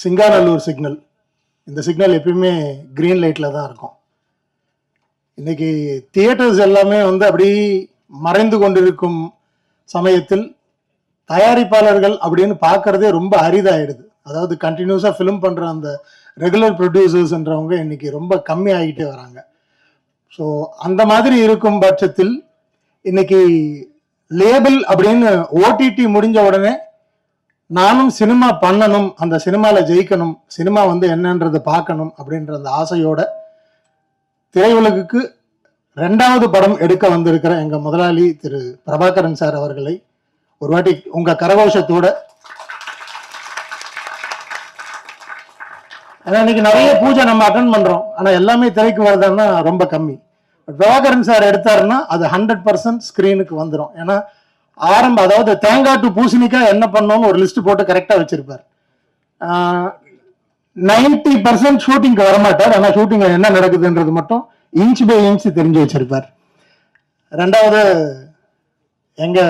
Singanallur signal. இந்த signal எப்பயுமே green லைட்டில் தான் இருக்கும். இன்னைக்கு தியேட்டர்ஸ் எல்லாமே வந்து அப்படி மறைந்து கொண்டிருக்கும் சமயத்தில் தயாரிப்பாளர்கள் அப்படின்னு பார்க்கறதே ரொம்ப அரிதாயிடுது. அதாவது கண்டினியூஸாக ஃபிலிம் பண்ணுற அந்த ரெகுலர் ப்ரொடியூசர்ஸ்ன்றவங்க இன்னைக்கு ரொம்ப கம்மி ஆகிட்டே வராங்க. ஸோ அந்த மாதிரி இருக்கும் பட்சத்தில் இன்னைக்கு லேபிள் அப்படின்னு ஓடிடி முடிஞ்ச உடனே நானும் சினிமா பண்ணணும் அந்த சினிமாவில் ஜெயிக்கணும் சினிமா வந்து என்னன்றது பார்க்கணும் அப்படின்ற அந்த ஆசையோட திரையுலகுக்கு ரெண்டாவது படம் எடுக்க வந்திருக்கிற எங்க முதலாளி திரு பிரபாகரன் சார் அவர்களை ஒரு வாட்டி உங்க கரகோஷத்தோட ஏன்னா இன்னைக்கு நிறைய பூஜை நம்ம அட்டன் பண்றோம். ஆனா எல்லாமே திரைக்கு வருதுன்னா ரொம்ப கம்மி. பிரபாகரன் சார் எடுத்தாருன்னா அது ஹண்ட்ரட் பர்சன்ட் ஸ்கிரீனுக்கு வந்துடும் ஏன்னா ஆரம்ப அதாவது தேங்காய் டு பூசணிக்காய் என்ன பண்ணோம்னு ஒரு லிஸ்ட் போட்டு கரெக்டாக வச்சிருப்பார். நைன்டி பர்சன்ட் ஷூட்டிங்க்கு வரமாட்டார். ஆனால் ஷூட்டிங்கில் என்ன நடக்குதுன்றது மட்டும் இன்ச் பை இன்ச் தெரிஞ்சு வச்சிருப்பார். ரெண்டாவது எங்க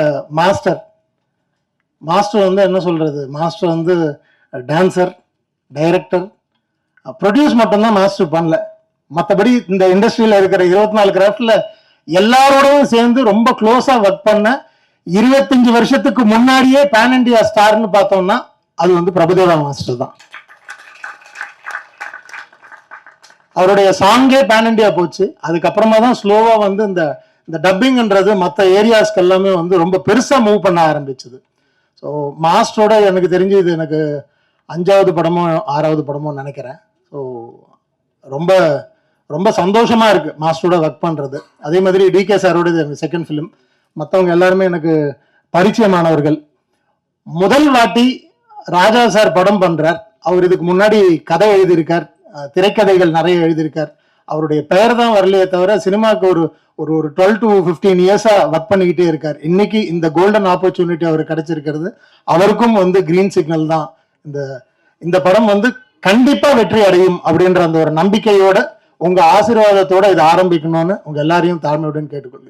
மாஸ்டர் மாஸ்டர் வந்து என்ன சொல்றது? மாஸ்டர் வந்து டான்சர் டைரக்டர் ப்ரொடியூஸ் மட்டும்தான் மாஸ்டர் பண்ணல. மற்றபடி இந்த இண்டஸ்ட்ரியில் இருக்கிற இருபத்தி நாலு கிராஃப்டில் எல்லாரோடையும் சேர்ந்து ரொம்ப க்ளோஸாக ஒர்க் பண்ண இருபத்தஞ்சு வருஷத்துக்கு முன்னாடியே பேன் இண்டியா ஸ்டார்னு பார்த்தோம்னா அது வந்து பிரபுதேவா மாஸ்டர் தான். அவருடைய சாங்கே பேன் இண்டியா போச்சு. அதுக்கப்புறமா தான் ஸ்லோவா வந்து இந்த இந்த டப்பிங்ன்றது மற்ற ஏரியாஸ்க்கு எல்லாமே வந்து ரொம்ப பெருசா மூவ் பண்ண ஆரம்பிச்சது. ஸோ மாஸ்டரோட எனக்கு தெரிஞ்சு இது எனக்கு அஞ்சாவது படமோ ஆறாவது படமோ நினைக்கிறேன். ஸோ ரொம்ப ரொம்ப சந்தோஷமா இருக்கு மாஸ்டரோட ஒர்க் பண்றது. அதே மாதிரி டிகே சாரோட இது செகண்ட் ஃபிலிம் மற்றவங்க எல்லாருமே எனக்கு பரிச்சயமானவர்கள். முதல் வாட்டி ராஜா சார் படம் பண்றார். அவர் இதுக்கு முன்னாடி கதை எழுதியிருக்கார். திரைக்கதைகள் நிறைய எழுதியிருக்கார். அவருடைய பெயர் தான் வரலையே தவிர சினிமாவுக்கு ஒரு ஒரு ஒரு டுவெல் டு ஃபிஃப்டீன் இயர்ஸா ஒர்க் பண்ணிக்கிட்டே இருக்கார். இன்னைக்கு இந்த கோல்டன் ஆப்பர்ச்சுனிட்டி அவர் கிடைச்சிருக்கிறது. அவருக்கும் வந்து கிரீன் சிக்னல் தான். இந்த இந்த படம் வந்து கண்டிப்பா வெற்றி அடையும் அப்படின்ற அந்த ஒரு நம்பிக்கையோட உங்க ஆசீர்வாதத்தோட இதை ஆரம்பிக்கணும்னு உங்க எல்லாரையும் தாழ்மையுடன் கேட்டுக்கொள்கிறேன்.